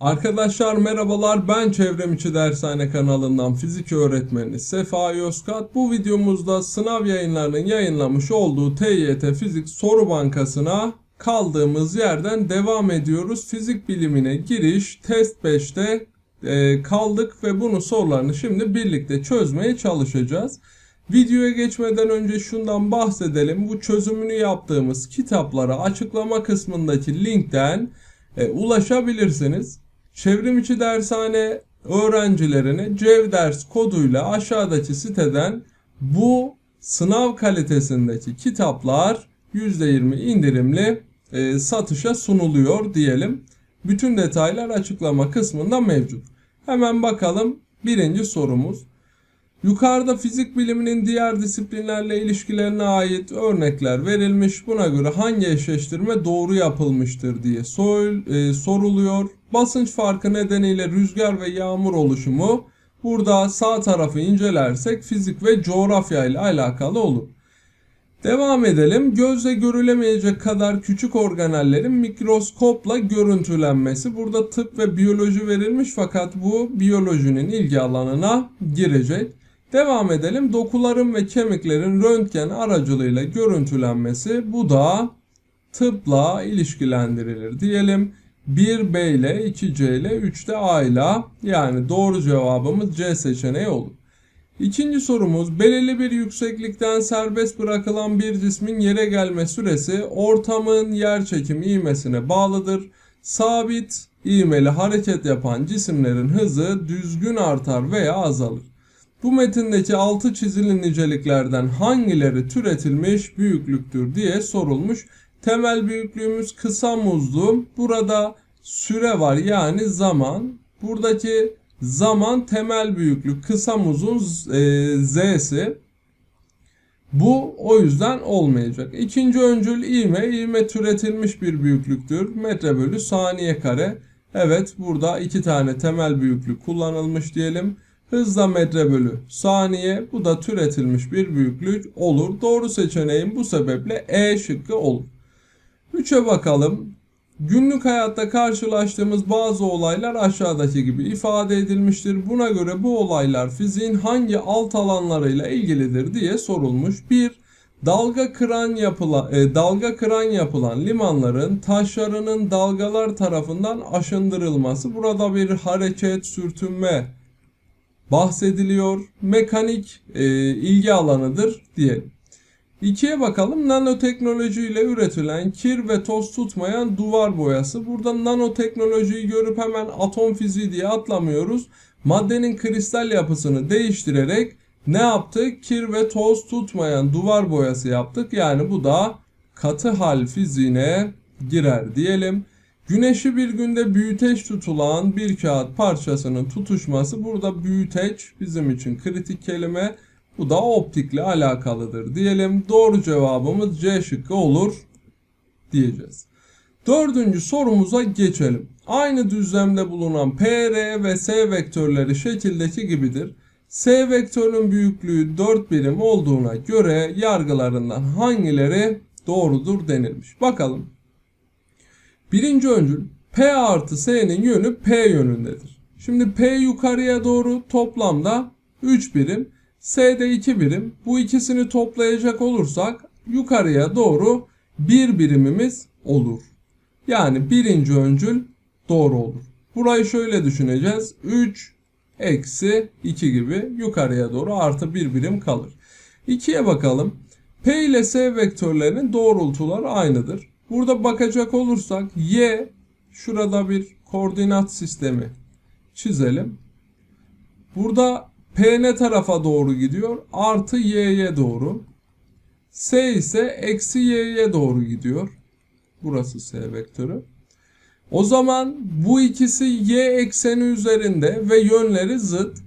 Arkadaşlar merhabalar ben Çevrimiçi Dershane kanalından fizik öğretmeni Sefa Yozgat. Bu videomuzda sınav yayınlarının yayınlamış olduğu TYT Fizik Soru Bankası'na kaldığımız yerden devam ediyoruz. Fizik bilimine giriş test 5'te e, kaldık ve bunun sorularını şimdi birlikte çözmeye çalışacağız. Videoya geçmeden önce şundan bahsedelim. Bu çözümünü yaptığımız kitaplara açıklama kısmındaki linkten e, ulaşabilirsiniz. Çevrimiçi dershane öğrencilerine Cevders koduyla aşağıdaki siteden bu sınav kalitesindeki kitaplar %20 indirimli e, satışa sunuluyor diyelim. Bütün detaylar açıklama kısmında mevcut. Hemen bakalım birinci sorumuz. Yukarıda fizik biliminin diğer disiplinlerle ilişkilerine ait örnekler verilmiş. Buna göre hangi eşleştirme doğru yapılmıştır diye e, soruluyor. Basınç farkı nedeniyle rüzgar ve yağmur oluşumu burada sağ tarafı incelersek fizik ve coğrafya ile alakalı olur. Devam edelim. Gözle görülemeyecek kadar küçük organellerin mikroskopla görüntülenmesi. Burada tıp ve biyoloji verilmiş fakat bu biyolojinin ilgi alanına girecek. Devam edelim. Dokuların ve kemiklerin röntgen aracılığıyla görüntülenmesi. Bu da tıpla ilişkilendirilir diyelim. 1B ile 2C ile 3'te A ile yani doğru cevabımız C seçeneği olur. İkinci sorumuz belirli bir yükseklikten serbest bırakılan bir cismin yere gelme süresi ortamın yerçekim ivmesine bağlıdır. Sabit ivmeli hareket yapan cisimlerin hızı düzgün artar veya azalır. Bu metindeki altı çizili niceliklerden hangileri türetilmiş büyüklüktür diye sorulmuş. Temel büyüklüğümüz kısa muzlu. Burada süre var yani zaman. Buradaki zaman temel büyüklük kısa muzun e, z'si. Bu o yüzden olmayacak. İkinci öncül ivme. ivme türetilmiş bir büyüklüktür. Metre bölü saniye kare. Evet burada iki tane temel büyüklük kullanılmış diyelim. Hızla metre bölü saniye. Bu da türetilmiş bir büyüklük olur. Doğru seçeneğim bu sebeple E şıkkı olur. 3'e bakalım. Günlük hayatta karşılaştığımız bazı olaylar aşağıdaki gibi ifade edilmiştir. Buna göre bu olaylar fiziğin hangi alt alanlarıyla ilgilidir diye sorulmuş. 1. Dalga kıran yapılan e, dalga kıran yapılan limanların taşlarının dalgalar tarafından aşındırılması. Burada bir hareket, sürtünme bahsediliyor. Mekanik e, ilgi alanıdır diyelim. İkiye bakalım. Nanoteknoloji ile üretilen kir ve toz tutmayan duvar boyası. Burada nanoteknolojiyi görüp hemen atom fiziği diye atlamıyoruz. Maddenin kristal yapısını değiştirerek ne yaptık? Kir ve toz tutmayan duvar boyası yaptık. Yani bu da katı hal fiziğine girer diyelim. Güneşi bir günde büyüteç tutulan bir kağıt parçasının tutuşması. Burada büyüteç bizim için kritik kelime. Bu da optikle alakalıdır diyelim. Doğru cevabımız C şıkkı olur diyeceğiz. Dördüncü sorumuza geçelim. Aynı düzlemde bulunan P, R ve S vektörleri şekildeki gibidir. S vektörünün büyüklüğü 4 birim olduğuna göre yargılarından hangileri doğrudur denilmiş. Bakalım. Birinci öncül P artı S'nin yönü P yönündedir. Şimdi P yukarıya doğru toplamda 3 birim. S'de 2 birim. Bu ikisini toplayacak olursak yukarıya doğru 1 birimimiz olur. Yani birinci öncül doğru olur. Burayı şöyle düşüneceğiz. 3 eksi 2 gibi yukarıya doğru artı 1 birim kalır. 2'ye bakalım. P ile S vektörlerinin doğrultuları aynıdır. Burada bakacak olursak y şurada bir koordinat sistemi çizelim. Burada P ne tarafa doğru gidiyor? Artı y'ye doğru. S ise eksi y'ye doğru gidiyor. Burası S vektörü. O zaman bu ikisi y ekseni üzerinde ve yönleri zıt.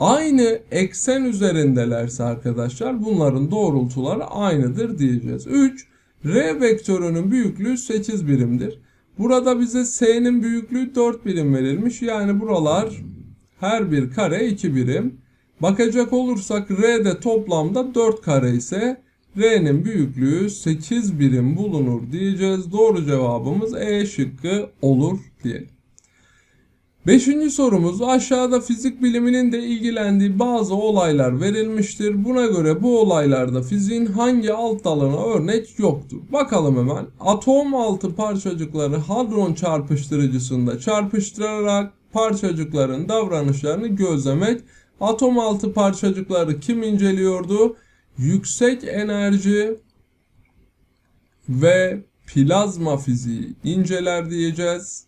Aynı eksen üzerindelerse arkadaşlar bunların doğrultuları aynıdır diyeceğiz. 3. R vektörünün büyüklüğü 8 birimdir. Burada bize S'nin büyüklüğü 4 birim verilmiş. Yani buralar her bir kare 2 birim. Bakacak olursak R'de toplamda 4 kare ise R'nin büyüklüğü 8 birim bulunur diyeceğiz. Doğru cevabımız E şıkkı olur diyelim. Beşinci sorumuz aşağıda fizik biliminin de ilgilendiği bazı olaylar verilmiştir. Buna göre bu olaylarda fiziğin hangi alt dalına örnek yoktur? Bakalım hemen. Atom altı parçacıkları hadron çarpıştırıcısında çarpıştırarak parçacıkların davranışlarını gözlemek. Atom altı parçacıkları kim inceliyordu? Yüksek enerji ve plazma fiziği inceler diyeceğiz.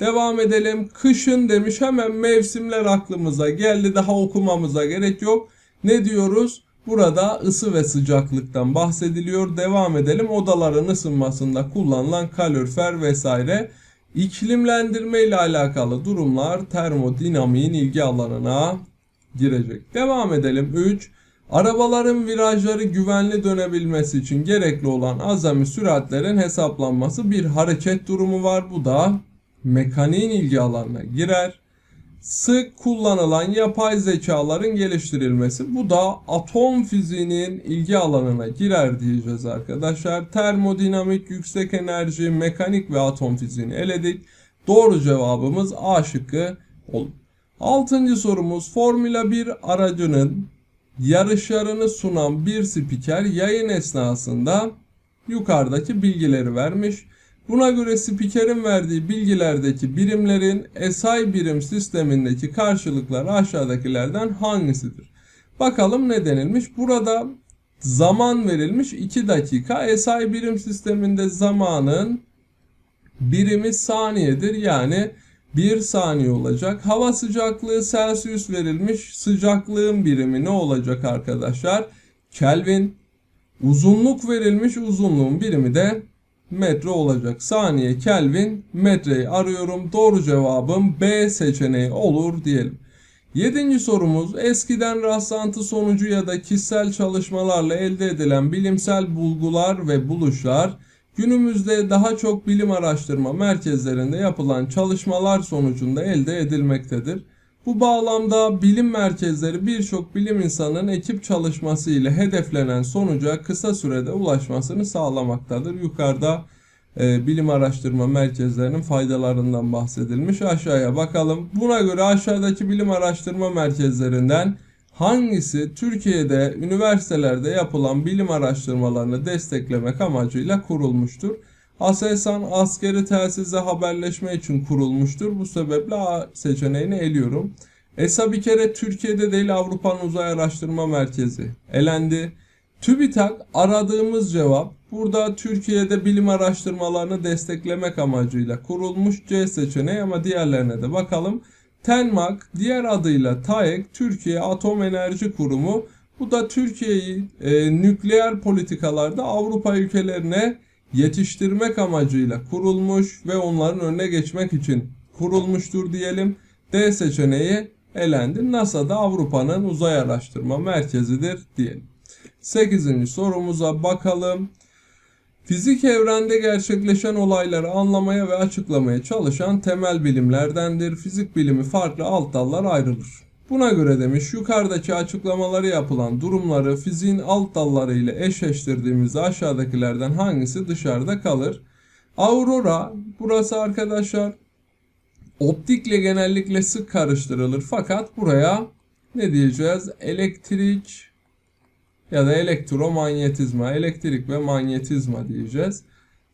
Devam edelim. Kışın demiş hemen mevsimler aklımıza geldi. Daha okumamıza gerek yok. Ne diyoruz? Burada ısı ve sıcaklıktan bahsediliyor. Devam edelim. Odaların ısınmasında kullanılan kalorifer vesaire. İklimlendirme ile alakalı durumlar termodinamiğin ilgi alanına girecek. Devam edelim. 3. Arabaların virajları güvenli dönebilmesi için gerekli olan azami süratlerin hesaplanması bir hareket durumu var. Bu da mekaniğin ilgi alanına girer. Sık kullanılan yapay zekaların geliştirilmesi bu da atom fiziğinin ilgi alanına girer diyeceğiz arkadaşlar. Termodinamik, yüksek enerji, mekanik ve atom fiziğini eledik. Doğru cevabımız A şıkkı olur. Altıncı sorumuz Formula 1 aracının yarışlarını sunan bir spiker yayın esnasında yukarıdaki bilgileri vermiş. Buna göre spikerin verdiği bilgilerdeki birimlerin SI birim sistemindeki karşılıkları aşağıdakilerden hangisidir? Bakalım ne denilmiş? Burada zaman verilmiş 2 dakika. SI birim sisteminde zamanın birimi saniyedir. Yani 1 saniye olacak. Hava sıcaklığı Celsius verilmiş. Sıcaklığın birimi ne olacak arkadaşlar? Kelvin. Uzunluk verilmiş. Uzunluğun birimi de metre olacak. Saniye Kelvin metreyi arıyorum. Doğru cevabım B seçeneği olur diyelim. Yedinci sorumuz eskiden rastlantı sonucu ya da kişisel çalışmalarla elde edilen bilimsel bulgular ve buluşlar günümüzde daha çok bilim araştırma merkezlerinde yapılan çalışmalar sonucunda elde edilmektedir. Bu bağlamda bilim merkezleri birçok bilim insanının ekip çalışması ile hedeflenen sonuca kısa sürede ulaşmasını sağlamaktadır. Yukarıda e, bilim araştırma merkezlerinin faydalarından bahsedilmiş. Aşağıya bakalım. Buna göre aşağıdaki bilim araştırma merkezlerinden hangisi Türkiye'de üniversitelerde yapılan bilim araştırmalarını desteklemek amacıyla kurulmuştur? Aselsan askeri telsizle haberleşme için kurulmuştur. Bu sebeple A seçeneğini eliyorum. ESA bir kere Türkiye'de değil Avrupa'nın Uzay Araştırma Merkezi elendi. TÜBİTAK aradığımız cevap burada Türkiye'de bilim araştırmalarını desteklemek amacıyla kurulmuş C seçeneği ama diğerlerine de bakalım. TENMAK diğer adıyla TAEK Türkiye Atom Enerji Kurumu bu da Türkiye'yi e, nükleer politikalarda Avrupa ülkelerine yetiştirmek amacıyla kurulmuş ve onların önüne geçmek için kurulmuştur diyelim. D seçeneği elendi. NASA da Avrupa'nın uzay araştırma merkezidir diyelim. 8. sorumuza bakalım. Fizik evrende gerçekleşen olayları anlamaya ve açıklamaya çalışan temel bilimlerdendir. Fizik bilimi farklı alt dallar ayrılır. Buna göre demiş yukarıdaki açıklamaları yapılan durumları fiziğin alt dalları ile eşleştirdiğimizde aşağıdakilerden hangisi dışarıda kalır? Aurora burası arkadaşlar optikle genellikle sık karıştırılır fakat buraya ne diyeceğiz? Elektrik ya da elektromanyetizma, elektrik ve manyetizma diyeceğiz.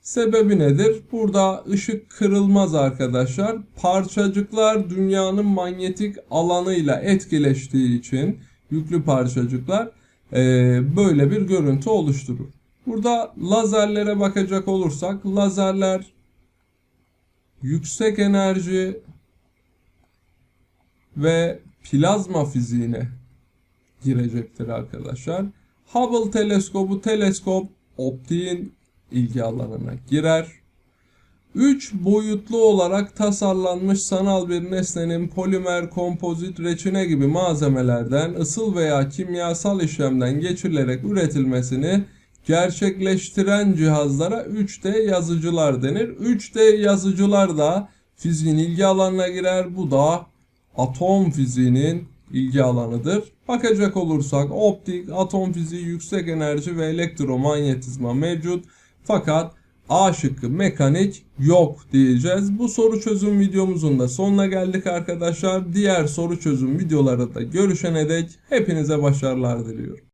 Sebebi nedir? Burada ışık kırılmaz arkadaşlar. Parçacıklar dünyanın manyetik alanıyla etkileştiği için yüklü parçacıklar e, böyle bir görüntü oluşturur. Burada lazerlere bakacak olursak lazerler yüksek enerji ve plazma fiziğine girecektir arkadaşlar. Hubble teleskobu teleskop optiğin ilgi alanına girer. 3 boyutlu olarak tasarlanmış sanal bir nesnenin polimer, kompozit, reçine gibi malzemelerden ısıl veya kimyasal işlemden geçirilerek üretilmesini gerçekleştiren cihazlara 3D yazıcılar denir. 3D yazıcılar da fiziğin ilgi alanına girer. Bu da atom fiziğinin ilgi alanıdır. Bakacak olursak optik, atom fiziği, yüksek enerji ve elektromanyetizma mevcut. Fakat A şıkkı mekanik yok diyeceğiz. Bu soru çözüm videomuzun da sonuna geldik arkadaşlar. Diğer soru çözüm videolarında görüşene dek hepinize başarılar diliyorum.